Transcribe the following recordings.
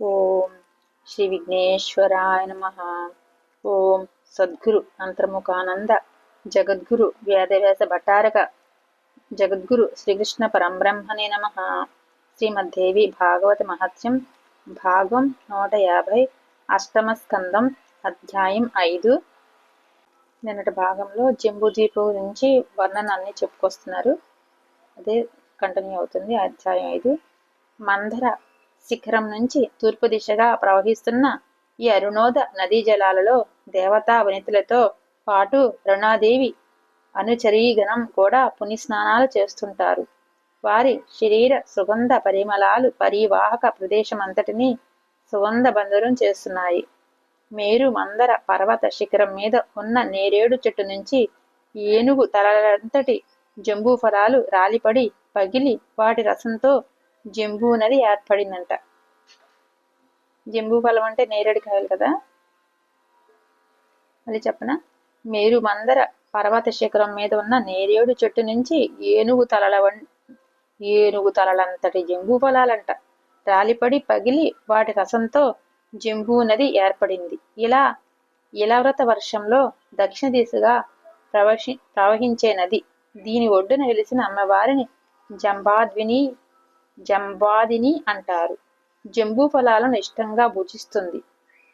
ఓం శ్రీ విఘ్నేశ్వరాయ నమ. ఓం సద్గురు అంతర్ముఖానంద జగద్గురు వేదవ్యాస భట్టారక జగద్గురు శ్రీకృష్ణ పరంబ్రహ్మణే నమ. శ్రీమద్దేవి భాగవత మహత్యం భాగం నూట యాభై అష్టమ స్కందం అధ్యాయం ఐదు. నిన్నటి భాగంలో జంబూద్వీపం గురించి వర్ణనాన్ని చెప్పుకొస్తున్నారు. అదే కంటిన్యూ అవుతుంది అధ్యాయం ఐదు. మందర శిఖరం నుంచి తూర్పు దిశగా ప్రవహిస్తున్న ఈ అరుణోద నదీ జలాలలో దేవతా వనితులతో పాటు రుణాదేవి అనుచరీగణం కూడా పునిస్నానాలు చేస్తుంటారు. వారి శరీర సుగంధ పరిమళాలు పరివాహక ప్రదేశమంతటిని సుగంధ బంధురం చేస్తున్నాయి. మేరు మందర పర్వత శిఖరం మీద ఉన్న నేరేడు చెట్టు నుంచి ఏనుగు తలలంతటి జంబూ ఫలాలు రాలిపడి పగిలి వాటి రసంతో జంబూ నది ఏర్పడిందంట. జంబూ ఫలం అంటే నేరేడు కాయలు కదా? మళ్ళీ చెప్పన? మేరు మందర పర్వత శిఖరం మీద ఉన్న నేరేడు చెట్టు నుంచి ఏనుగు తలల ఏనుగు తలలంతటి జంబూ ఫలాలంట. రాలిపడి పగిలి వాటి రసంతో జంబూ నది ఏర్పడింది. ఇలా ఇలవ్రత వర్షంలో దక్షిణ దిశగా ప్రవహి ప్రవహించే నది. దీని ఒడ్డున వెలిసిన అమ్మవారిని జంబాద్విని జంబాదిని అంటారు. జంబూ ఫలాలను ఇష్టంగా భుజిస్తుంది.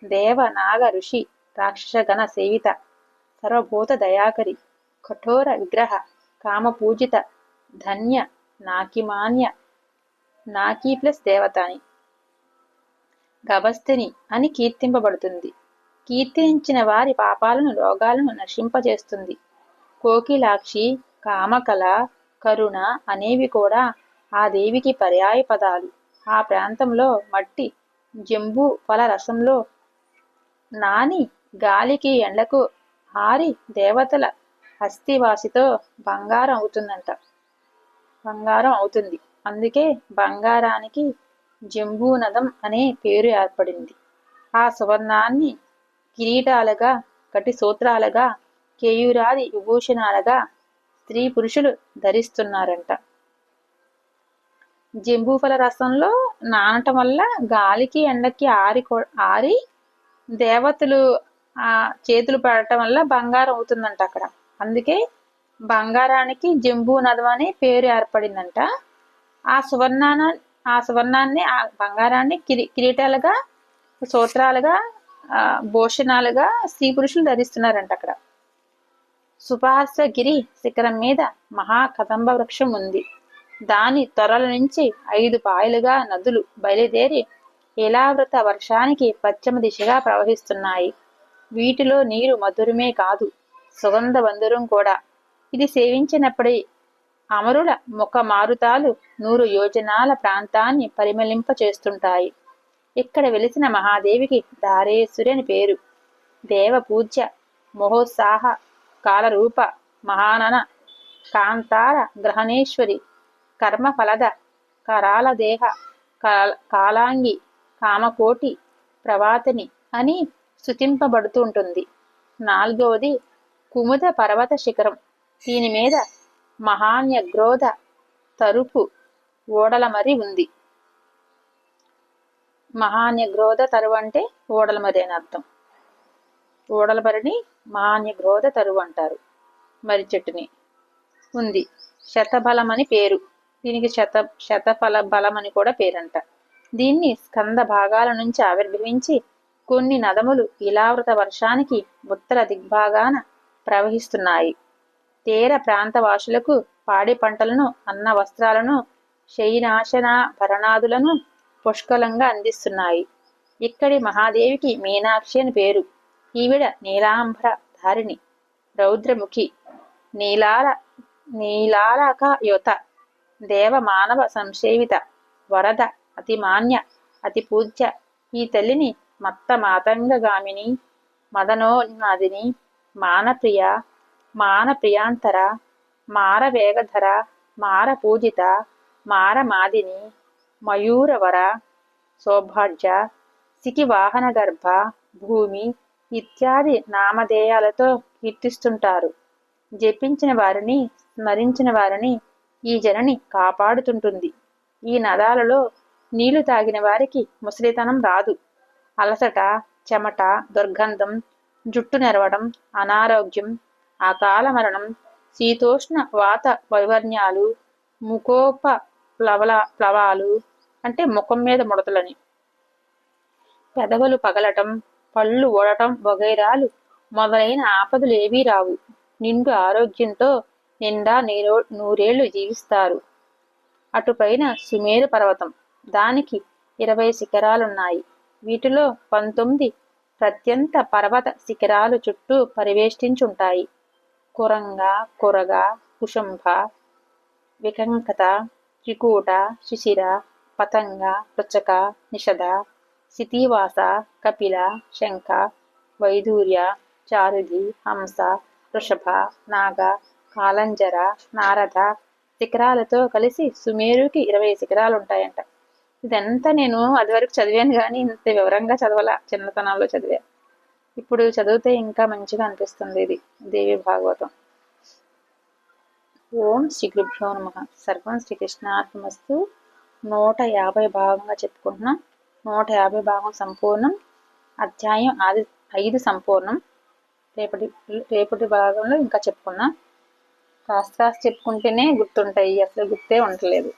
దేవ నాగ ఋషి రాక్షసగణ సేవిత సర్వభూత దయాకరి కఠోర విగ్రహ కామపూజిత ధన్య నాకిమాన్య నాకీ ప్లస్ దేవతాని. గభస్తిని అని కీర్తింపబడుతుంది. కీర్తించిన వారి పాపాలను రోగాలను నశింపజేస్తుంది. కోకిలాక్షి కామకల కరుణ అనేవి కూడా ఆ దేవికి పర్యాయ పదాలు. ఆ ప్రాంతంలో మట్టి జంబు ఫల రసంలో నాని గాలికి ఎండకు హారి దేవతల హస్తివాసితో బంగారం అవుతుందంట. బంగారం అవుతుంది. అందుకే బంగారానికి జంబూనదం అనే పేరు ఏర్పడింది. ఆ సువర్ణాన్ని కిరీటాలుగా కటి సూత్రాలుగా కేయూరాది విభూషణాలుగా స్త్రీ పురుషులు ధరిస్తున్నారంట. జంబూఫల రసంలో నానటం వల్ల గాలికి ఎండకి ఆరి ఆరి దేవతలు ఆ చేతులు పడటం వల్ల బంగారం అవుతుందంట అక్కడ. అందుకే బంగారానికి జంబూ నదం అనే పేరు ఏర్పడిందంట. ఆ సువర్ణాన ఆ సువర్ణాన్ని ఆ బంగారాన్ని కిరీ కిరీటాలుగా సూత్రాలుగా భూషణాలుగా స్త్రీ పురుషులు ధరిస్తున్నారంట అక్కడ. సుపార్శగిరి శిఖరం మీద మహా కదంబ వృక్షం ఉంది. దాని త్వరల నుంచి ఐదు పాయలుగా నదులు బయలుదేరి ఇలావృత వర్షానికి పశ్చిమ దిశగా ప్రవహిస్తున్నాయి. వీటిలో నీరు మధురమే కాదు సుగంధ బంధురం కూడా. ఇది సేవించినప్పుడే అమరుల ముఖ మారుతాలు నూరు యోజనాల ప్రాంతాన్ని పరిమళింప చేస్తుంటాయి ఇక్కడ వెలిసిన మహాదేవికి దారేశ్వరి అని పేరు. దేవ పూజ్య మహోత్సాహ కాలరూప మహానన కాంతార గ్రహణేశ్వరి కర్మఫలద కరాల దేహ కాలాంగి కామకోటి ప్రవాతిని అని స్థుతింపబడుతుంటుంది నాలుగవది కుముద పర్వత శిఖరం. దీని మీద మహాన్యగ్రోధ తరుపు ఓడల మరి ఉంది. మహాన్యగ్రోధ తరువు అంటే ఓడల మరి అని అర్థం. ఓడల మరిని మహాన్యగ్రోధ తరువు అంటారు. మరి చెట్టుని. ఉంది. శతబలమని పేరు. దీనికి శత శతఫల బలం అని కూడా పేరంట. దీన్ని స్కంద భాగాల నుంచి ఆవిర్భవించి కొన్ని నదములు ఇలావృత వర్షానికి ఉత్తర దిగ్భాగాన ప్రవహిస్తున్నాయి. తీర ప్రాంతవాసులకు పాడి పంటలను అన్న వస్త్రాలను శయనాశన భరణాదులను పుష్కలంగా అందిస్తున్నాయి. ఇక్కడి మహాదేవికి మీనాక్షి అని పేరు. ఈవిడ నీలాంబర ధారిణి. రౌద్రముఖి. నీలాల నీలాలక యుత దేవ మానవ సంసేవిత వరద అతి మాన్య అతి పూజ్య ఈ తల్లిని మత్త మాతంగగామిని మదనోన్మాదిని మానప్రియ మానప్రియాంతర మారవేగధర మార పూజిత మారమాదిని మయూరవర సౌభాగ్య సికివాహన గర్భ భూమి ఇత్యాది నామధేయాలతో కీర్తిస్తుంటారు. జపించిన వారిని స్మరించిన వారిని ఈ జనని కాపాడుతుంటుంది. ఈ నదాలలో నీళ్ళు తాగిన వారికి ముసలితనం రాదు. అలసట చెమట దుర్గంధం జుట్టు నెరవడం అనారోగ్యం అకాల మరణం శీతోష్ణ వాత వైవర్ణ్యాలు ముఖోప ప్లవల ప్లవాలు అంటే ముఖం మీద ముడతలని. పెదవులు పగలటం పళ్ళు ఓడటం వగైరాలు మొదలైన ఆపదలు ఏవీ రావు. నిండు ఆరోగ్యంతో నిండా నీరో నూరేళ్ళు జీవిస్తారు. అటుపైన సుమేరు పర్వతం. దానికి ఇరవై శిఖరాలున్నాయి. వీటిలో పంతొమ్మిది ప్రత్యంత పర్వత శిఖరాలు చుట్టూ పరివేష్టించుంటాయి. కురంగ కురగ కుశంభ వికంకత త్రికూట శిశిర పతంగ పృచక నిషద శితివాస కపిల శంఖ వైదూర్య చారుది హంస వృషభ నాగ కాలంజర నారద శిఖరాలతో కలిసి సుమేరుకి ఇరవై శిఖరాలు ఉంటాయంట ఇదంతా నేను అది వరకు చదివాను కానీ ఇంత వివరంగా చదవాల చిన్నతనంలో చదివాను ఇప్పుడు చదివితే ఇంకా మంచిగా అనిపిస్తుంది ఇది దేవి భాగవతం. ఓం శ్రీ గురుభ్యో నమ. సర్వం శ్రీకృష్ణాత్మస్తు నూట యాభై భాగంగా చెప్పుకుంటున్నాం. నూట యాభై భాగం సంపూర్ణం. అధ్యాయం ఆది ఐదు సంపూర్ణం. రేపటి రేపటి భాగంలో ఇంకా చెప్పుకున్నాం కాస్త కాస్త చెప్పుకుంటేనే గుర్తుంటాయి. అసలు గుర్తే ఉండలేదు.